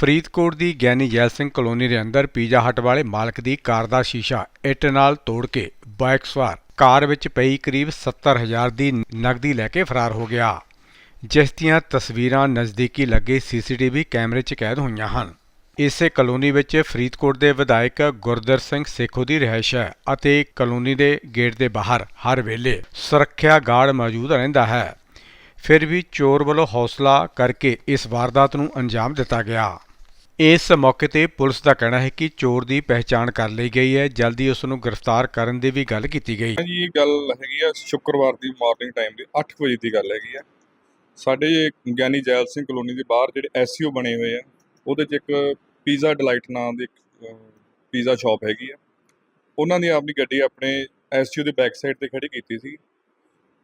ਫਰੀਦਕੋਟ ਦੀ ਗਿਆਨੀ ਜੈਲ ਸਿੰਘ ਕਲੋਨੀ ਦੇ ਅੰਦਰ ਪੀਜ਼ਾ ਹਟ ਵਾਲੇ ਮਾਲਕ ਦੀ ਕਾਰ ਦਾ ਸ਼ੀਸ਼ਾ ਇੱਟ ਨਾਲ ਤੋੜ ਕੇ ਬਾਈਕ ਸਵਾਰ ਕਾਰ ਵਿੱਚ ਪਈ ਕਰੀਬ 70000 ਦੀ ਨਕਦੀ ਲੈ ਕੇ ਫਰਾਰ ਹੋ ਗਿਆ, ਜਿਸ ਦੀਆਂ ਤਸਵੀਰਾਂ ਨਜ਼ਦੀਕੀ ਲੱਗੇ ਸੀਸੀਟੀਵੀ ਕੈਮਰੇ 'ਚ ਕੈਦ ਹੋਈਆਂ ਹਨ। ਇਸੇ ਕਲੋਨੀ ਵਿੱਚ ਫਰੀਦਕੋਟ ਦੇ ਵਿਧਾਇਕ ਗੁਰਦਰ ਸਿੰਘ ਸੇਖੋ ਦੀ ਰਿਹਾਇਸ਼ ਹੈ ਅਤੇ ਕਲੋਨੀ ਦੇ ਗੇਟ ਦੇ ਬਾਹਰ ਹਰ ਵੇਲੇ ਸੁਰੱਖਿਆ ਗਾਰਡ ਮੌਜੂਦ ਰਹਿੰਦਾ ਹੈ। ਫਿਰ ਵੀ ਚੋਰ ਵੱਲੋਂ ਹੌਸਲਾ ਕਰਕੇ ਇਸ ਵਾਰਦਾਤ ਨੂੰ ਅੰਜਾਮ ਦਿੱਤਾ ਗਿਆ। ਇਸ ਮੌਕੇ ਤੇ ਪੁਲਿਸ ਦਾ ਕਹਿਣਾ ਹੈ ਕਿ ਚੋਰ ਦੀ ਪਹਿਚਾਣ ਕਰ ਲਈ ਗਈ ਹੈ। ਜਲਦੀ ਉਸ ਨੂੰ ਗ੍ਰਿਫਤਾਰ ਕਰਨ ਦੀ ਵੀ ਗੱਲ ਕੀਤੀ ਗਈ। ਜੀ ਇਹ ਗੱਲ ਹੈਗੀ ਆ ਸ਼ੁੱਕਰਵਾਰ ਦੀ ਮਾਰਨਿੰਗ ਟਾਈਮ ਦੀ 8 ਵਜੇ ਦੀ ਗੱਲ ਹੈਗੀ ਆ। ਸਾਡੇ ਗਿਆਨੀ ਜੈਲ ਸਿੰਘ ਕਲੋਨੀ ਦੇ ਬਾਹਰ ਜਿਹੜੇ ਐਸਸੀਓ ਬਣੇ ਹੋਏ ਆ, ਉਹਦੇ 'ਚ ਇੱਕ ਪੀਜ਼ਾ ਡਿਲਾਈਟ ਨਾਂ ਦੀ ਪੀਜ਼ਾ ਸ਼ਾਪ ਹੈਗੀ ਆ। ਉਹਨਾਂ ਦੀ ਆਪਣੀ ਗੱਡੀ ਆਪਣੇ ਐਸਸੀਓ ਦੇ ਬੈਕ ਸਾਈਡ ਤੇ ਖੜੀ ਕੀਤੀ ਸੀ।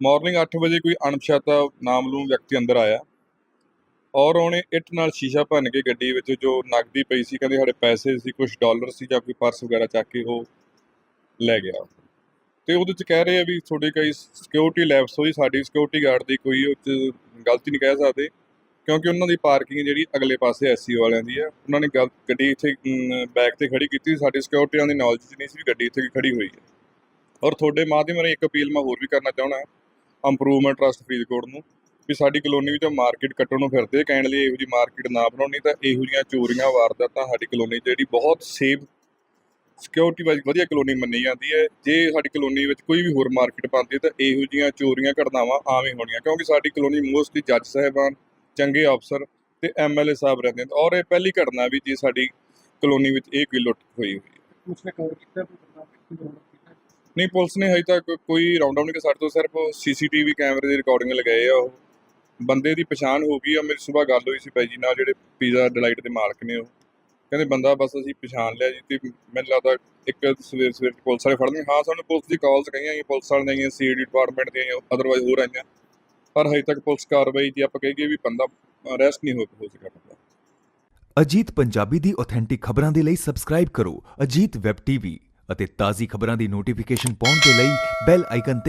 ਮਾਰਨਿੰਗ 8 ਵਜੇ ਕੋਈ ਅਣਪਛਾਤਾ ਨਾਮਲੂਮ ਵਿਅਕਤੀ ਅੰਦਰ ਆਇਆ। ਔਰ ਉਹਨੇ ਇੱਟ ਨਾਲ ਸ਼ੀਸ਼ਾ ਭੰਨ ਕੇ ਗੱਡੀ ਵਿੱਚ ਜੋ ਨਕਦੀ ਪਈ ਸੀ, ਕਹਿੰਦੇ ਸਾਡੇ ਪੈਸੇ ਸੀ ਕੁਝ ਡਾਲਰ ਸੀ ਜਾਂ ਕੋਈ ਪਰਸ ਵਗੈਰਾ ਚੱਕ ਕੇ ਉਹ ਲੈ ਗਿਆ। ਤੇ ਉਹਦੇ ਚ ਕਹਿ ਰਹੇ ਆ ਵੀ ਤੁਹਾਡੇ ਕਈ ਸਿਕਿਉਰਿਟੀ ਲੈਪਸ ਹੋਈ ਸਾਡੀ ਸਿਕਿਉਰਿਟੀ ਗਾਰਡ ਦੀ ਕੋਈ ਉਹ 'ਚ ਗਲਤੀ ਨਹੀਂ ਕਹਿ ਸਕਦੇ, ਕਿਉਂਕਿ ਉਹਨਾਂ ਦੀ ਪਾਰਕਿੰਗ ਜਿਹੜੀ ਅਗਲੇ ਪਾਸੇ ਐਸਸੀ ਵਾਲਿਆਂ ਦੀ ਹੈ ਉਹਨਾਂ ਨੇ ਗਲ- ਗੱਡੀ ਇੱਥੇ ਬੈਕ ਤੇ ਖੜੀ ਕੀਤੀ ਸਾਡੀ ਸਿਕਿਉਰਿਟੀਆਂ ਦੀ ਨੌਲੇਜ ਨਹੀਂ ਸੀ ਵੀ ਗੱਡੀ ਇੱਥੇ ਖੜੀ ਹੋਈ ਹੈ। ਔਰ ਤੁਹਾਡੇ ਮਾਧਿਅਮ ਰਾਹੀਂ ਇੱਕ ਅਪੀਲ ਮੈਂ ਹੋਰ ਵੀ ਕਰਨਾ ਚਾਹਣਾ ਇੰਪਰੂਵਮੈਂਟ ਟਰਸਟ ਫਰੀਦਕੋਟ ਨੂੰ। ਵੀ ਸਾਡੀ ਕਲੋਨੀ ਵਿੱਚੋਂ ਮਾਰਕੀਟ ਕੱਟਣ ਨੂੰ ਫਿਰਦੇ ਕਹਿਣ ਲਈ ਇਹੋ ਜੀ ਮਾਰਕੀਟ ਨਾ ਬਣਾਉਣੀ ਤਾਂ ਇਹੋ ਜਿਹੀਆਂ ਚੋਰੀਆਂ ਵਾਰਦਾਤਾਂ ਸਾਡੀ ਕਲੋਨੀ ਜਿਹੜੀ ਬਹੁਤ ਸੇਫ ਸਿਕਿਉਰਿਟੀ ਵਾਈਜ਼ ਵਧੀਆ ਕਲੋਨੀ ਮੰਨੀ ਜਾਂਦੀ ਹੈ। ਜੇ ਸਾਡੀ ਕਲੋਨੀ ਵਿੱਚ ਕੋਈ ਵੀ ਹੋਰ ਮਾਰਕੀਟ ਬਣਦੀ ਹੈ ਤਾਂ ਇਹੋ ਜਿਹੀਆਂ ਚੋਰੀਆਂ ਘਟਨਾਵਾਂ ਆਮ ਹੀ ਹੋਣੀਆਂ ਕਿਉਂਕਿ ਸਾਡੀ ਕਲੋਨੀ ਮੋਸਟਲੀ ਜੱਜ ਸਾਹਿਬਾਨ ਚੰਗੇ ਅਫਸਰ ਤੇ ਐਮਐਲਏ ਸਾਹਿਬ ਰਹਿੰਦੇ ਨੇ। ਔਰ ਇਹ ਪਹਿਲੀ ਘਟਨਾ ਵੀ ਜੀ ਸਾਡੀ ਕਲੋਨੀ ਵਿੱਚ ਇਹ ਕੋਈ ਲੁੱਟ ਹੋਈ ਹੋਈ ਹੈ। ਉਸਨੇ ਕਵਰ ਕੀਤਾ ਕੀਤਾ ਨਹੀਂ ਪੁਲਿਸ ਨੇ ਹਜੇ ਤੱਕ ਕੋਈ ਰਾਉਂਡ ਅਪ ਨਹੀਂ ਸਾਡੇ ਤੋਂ ਸਿਰਫ ਸੀਸੀਟੀਵੀ ਕੈਮਰੇ ਦੀ ਰਿਕਾਰਡਿੰਗ ਲਗਾਏ ਆ ਉਹ। ਬੰਦੇ ਦੀ ਪਛਾਣ ਹੋ ਗਈ ਆ ਮੇਰੀ ਸਵੇਰ ਗੱਲ ਹੋਈ ਸੀ ਭਾਈ ਜੀ ਨਾਲ, ਜਿਹੜੇ ਪੀਜ਼ਾ ਡਿਲਾਈਟ ਦੇ ਮਾਲਕ ਨੇ ਉਹ। ਕਹਿੰਦੇ ਬੰਦਾ ਬਸ ਅਸੀਂ ਪਛਾਣ ਲਿਆ ਜੀ ਤੇ ਮੈਨੂੰ ਲੱਗਦਾ ਇੱਕ ਸਵੇਰ ਸਵੇਰ ਪੁਲਿਸ ਵਾਲੇ ਫੜਨਗੇ। ਹਾਂ, ਸਾਨੂੰ ਪੁਲਿਸ ਦੀ ਕਾਲਸ ਕਈਆਂ ਆਈਆਂ ਪੁਲਿਸ ਵਾਲਿਆਂ ਦੀਆਂ ਸੀਡੀ ਡਿਪਾਰਟਮੈਂਟ ਦੀਆਂ ਅਦਰਵਾਈਜ਼ ਹੋਰ ਆਈਆਂ। ਪਰ ਹਜੇ ਤੱਕ ਪੁਲਿਸ ਕਾਰਵਾਈ ਦੀ ਆਪਾਂ ਕਹੀਏ ਵੀ ਬੰਦਾ ਅਰੈਸਟ ਨਹੀਂ ਹੋ ਹੋ ਸਕਿਆ ਬੰਦਾ। ਅਜੀਤ ਪੰਜਾਬੀ ਦੀ ਆਥੈਂਟਿਕ ਖਬਰਾਂ ਦੇ ਲਈ ਸਬਸਕ੍ਰਾਈਬ ਕਰੋ ਅਜੀਤ ਵੈਬ ਟੀਵੀ ਅਤੇ ਤਾਜ਼ੀ ਖਬਰਾਂ ਦੀ ਨੋਟੀਫਿਕੇਸ਼ਨ ਪਾਉਣ ਦੇ ਲਈ ਬੈਲ ਆਈਕਨ ਤੇ